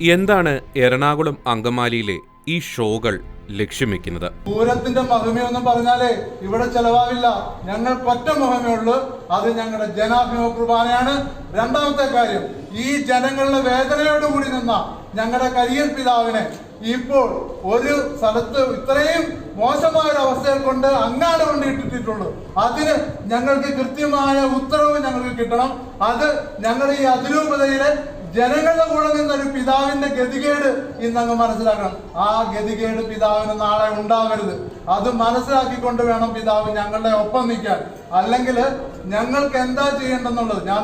എന്താണ് എറണാകുളം അങ്കമാലിയിലെ ഈ ഷോകൾ ലക്ഷ്യം പൂരത്തിന്റെ മഹിമയൊന്നും പറഞ്ഞാലേ ഇവിടെ ചെലവാകില്ല ഞങ്ങൾ ഒറ്റ മഹിമയുള്ളൂ അത് ഞങ്ങളുടെ ജനാഭിമ കുർബാനയാണ്. രണ്ടാമത്തെ കാര്യം ഈ ജനങ്ങളുടെ വേദനയോടുകൂടി നിന്ന ഞങ്ങളുടെ കരിയർ പിതാവിനെ ഇപ്പോൾ ഒരു സ്ഥലത്ത് ഇത്രയും മോശമായ ഒരു അവസ്ഥയെ കൊണ്ട് അങ്ങാട് കൊണ്ട് ഇട്ടിട്ടുള്ളൂ അതിന് ഞങ്ങൾക്ക് കൃത്യമായ ഉത്തരവ് ഞങ്ങൾക്ക് കിട്ടണം. അത് ഞങ്ങൾ ഈ അതിരൂപതയിലെ ജനങ്ങളുടെ കൂടെ നിന്നൊരു പിതാവിന്റെ ഗതികേട് ഇന്നങ്ങ് മനസ്സിലാക്കണം. ആ ഗതികേട് പിതാവിന് നാളെ ഉണ്ടാവരുത്. അത് മനസ്സിലാക്കിക്കൊണ്ട് വേണം പിതാവ് ഞങ്ങളുടെ ഒപ്പം നിൽക്കാൻ. അല്ലെങ്കിൽ ഞങ്ങൾക്ക് എന്താ ചെയ്യേണ്ടെന്നുള്ളത് ഞാൻ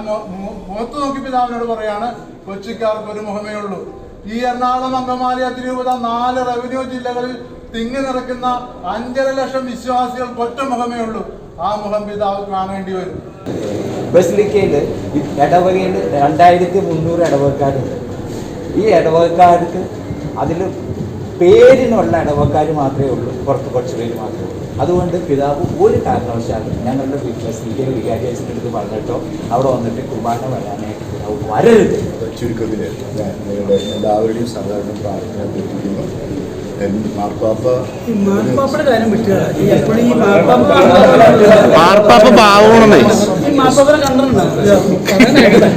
മുഖത്ത് നോക്കി പിതാവിനോട് പറയാണ് കൊച്ചിക്കാർക്ക് ഒരു മുഖമേ ഉള്ളൂ. ഈ എറണാകുളം അങ്കമാലി അതിരൂപത നാല് റവന്യൂ ജില്ലകളിൽ തിങ്ങി നിറക്കുന്ന അഞ്ചര ലക്ഷം വിശ്വാസികൾ ഒറ്റ മുഖമേ ഉള്ളൂ. ആ മുഖം പിതാവ് കാണേണ്ടി വരും. ബസിലിക്കയിൽ ഇടവകയിൽ രണ്ടായിരത്തി മുന്നൂറ് ഇടവക്കാരുണ്ട് ഈ ഇടവക്കാർക്ക് അതിൽ പേരിനുള്ള ഇടവക്കാർ മാത്രമേ ഉള്ളൂ. പുറത്ത് കുറച്ച് പേര് മാത്രമേ ഉള്ളൂ. അതുകൊണ്ട് പിതാവ് ഒരു കാരണവശാലും ഞങ്ങളുടെ ബസിലിക്കയിൽ വികാരിയസിന്റെ അടുത്ത് പറഞ്ഞിട്ടോ അവിടെ വന്നിട്ട് കുർബാന വരാനായിട്ട് പിതാവ് വരരുത്. ചുരുക്കത്തിൽ നിങ്ങളുടെ എല്ലാവരുടെയും സാധാരണ പ്രാർത്ഥന മാർപ്പാപ്പ. പറയാനായിക്കട്ടെ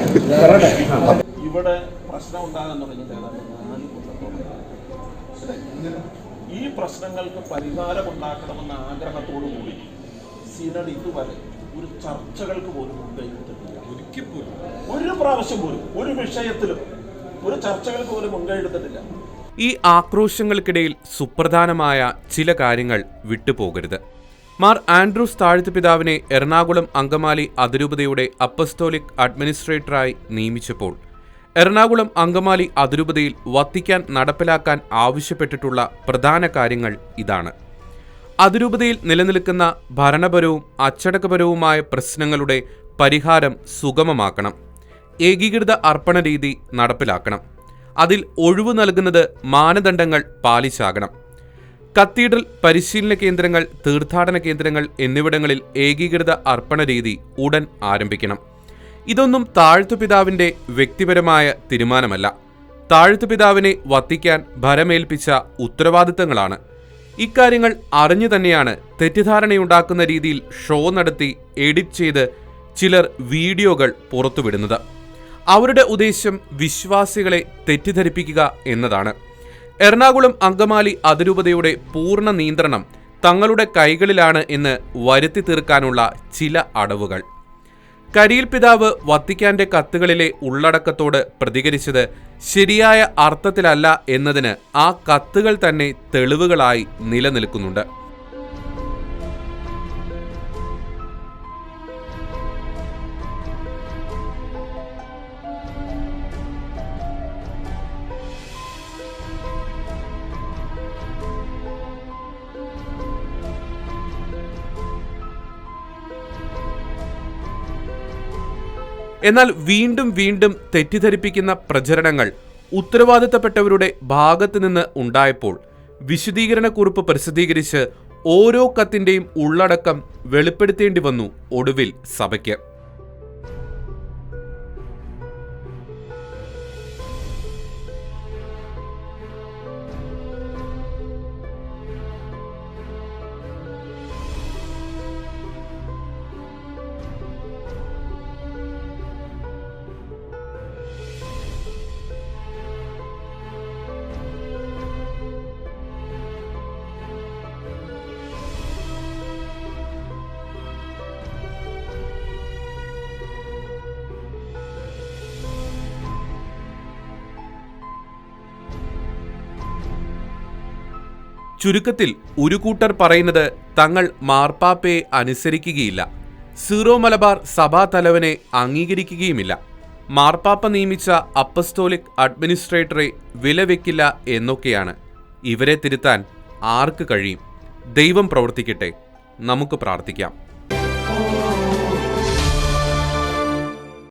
ഇവിടെ പ്രശ്നം ഉണ്ടാകാൻ തുടങ്ങിയിട്ട് ഏതാണ്ട് നാല് കൊല്ലത്തോളം ഈ പ്രശ്നങ്ങൾക്ക് പരിഹാരം ഉണ്ടാക്കണമെന്ന ആഗ്രഹത്തോടു കൂടി സിനഡ് ഇതുവരെ ഒരു ചർച്ചകൾക്ക് പോലും മുൻകൈ ഒരു പ്രാവശ്യം പോലും ഒരു വിഷയത്തിലും ഒരു ചർച്ചകൾക്ക് പോലും മുൻകൈ എടുത്തിട്ടില്ല. ഈ ആക്രോശങ്ങൾക്കിടയിൽ സുപ്രധാനമായ ചില കാര്യങ്ങൾ വിട്ടുപോകരുത്. മാർ ആൻഡ്രൂസ് താഴ്ത്തു പിതാവിനെ എറണാകുളം അങ്കമാലി അതിരൂപതയുടെ അപ്പസ്തോലിക് അഡ്മിനിസ്ട്രേറ്ററായി നിയമിച്ചപ്പോൾ എറണാകുളം അങ്കമാലി അതിരൂപതയിൽ വത്തിക്കാൻ നടപ്പിലാക്കാൻ ആവശ്യപ്പെട്ടിട്ടുള്ള പ്രധാന കാര്യങ്ങൾ ഇതാണ്. അതിരൂപതയിൽ നിലനിൽക്കുന്ന ഭരണപരവും അച്ചടക്കപരവുമായ പ്രശ്നങ്ങളുടെ പരിഹാരം സുഗമമാക്കണം. ഏകീകൃത അർപ്പണ രീതി നടപ്പിലാക്കണം. അതിൽ ഒഴിവു നൽകുന്നത് മാനദണ്ഡങ്ങൾ പാലിച്ചാകണം. കത്തീഡ്രൽ പരിശീലന കേന്ദ്രങ്ങൾ തീർത്ഥാടന കേന്ദ്രങ്ങൾ എന്നിവിടങ്ങളിൽ ഏകീകൃത അർപ്പണ രീതി ഉടൻ ആരംഭിക്കണം. ഇതൊന്നും താഴ്ത്തുപിതാവിന്റെ വ്യക്തിപരമായ തീരുമാനമല്ല. താഴ്ത്തുപിതാവിനെ വത്തിക്കാൻ ഭരമേൽപ്പിച്ച ഉത്തരവാദിത്തങ്ങളാണ്. ഇക്കാര്യങ്ങൾ അറിഞ്ഞു തന്നെയാണ് തെറ്റിദ്ധാരണയുണ്ടാക്കുന്ന രീതിയിൽ ഷോ നടത്തി എഡിറ്റ് ചെയ്ത് ചിലർ വീഡിയോകൾ പുറത്തുവിടുന്നത്. അവരുടെ ഉദ്ദേശ്യം വിശ്വാസികളെ തെറ്റിദ്ധരിപ്പിക്കുക എന്നതാണ്. എറണാകുളം അങ്കമാലി അതിരൂപതയുടെ പൂർണ നിയന്ത്രണം തങ്ങളുടെ കൈകളിലാണ് എന്ന് വരുത്തി തീർക്കാനുള്ള ചില അടവുകൾ. കരിയിൽ പിതാവ് വത്തിക്കാന്റെ കത്തുകളിലെ ഉള്ളടക്കത്തോട് പ്രതികരിച്ചത് ശരിയായ അർത്ഥത്തിലല്ല എന്നതിന് ആ കത്തുകൾ തന്നെ തെളിവുകളായി നിലനിൽക്കുന്നുണ്ട്. എന്നാൽ വീണ്ടും വീണ്ടും തെറ്റിദ്ധരിപ്പിക്കുന്ന പ്രചരണങ്ങൾ ഉത്തരവാദിത്തപ്പെട്ടവരുടെ ഭാഗത്തു നിന്ന് ഉണ്ടായപ്പോൾ വിശദീകരണക്കുറിപ്പ് പ്രസിദ്ധീകരിച്ച് ഓരോ കത്തിന്റെയും ഉള്ളടക്കം വെളിപ്പെടുത്തേണ്ടി വന്നു ഒടുവിൽ സഭയ്ക്ക്. ചുരുക്കത്തിൽ ഒരു കൂട്ടർ പറയുന്നത് തങ്ങൾ മാർപ്പാപ്പയെ അനുസരിക്കുകയില്ല. സീറോ മലബാർ സഭാ തലവനെ അംഗീകരിക്കുകയുമില്ല. മാർപ്പാപ്പ നിയമിച്ച അപ്പസ്തോലിക് അഡ്മിനിസ്ട്രേറ്ററെ വിലവെക്കില്ല എന്നൊക്കെയാണ് ഇവരെ തിരുത്താൻ ആർക്ക് കഴിയും? ദൈവം പ്രവർത്തിക്കട്ടെ. നമുക്ക് പ്രാർത്ഥിക്കാം.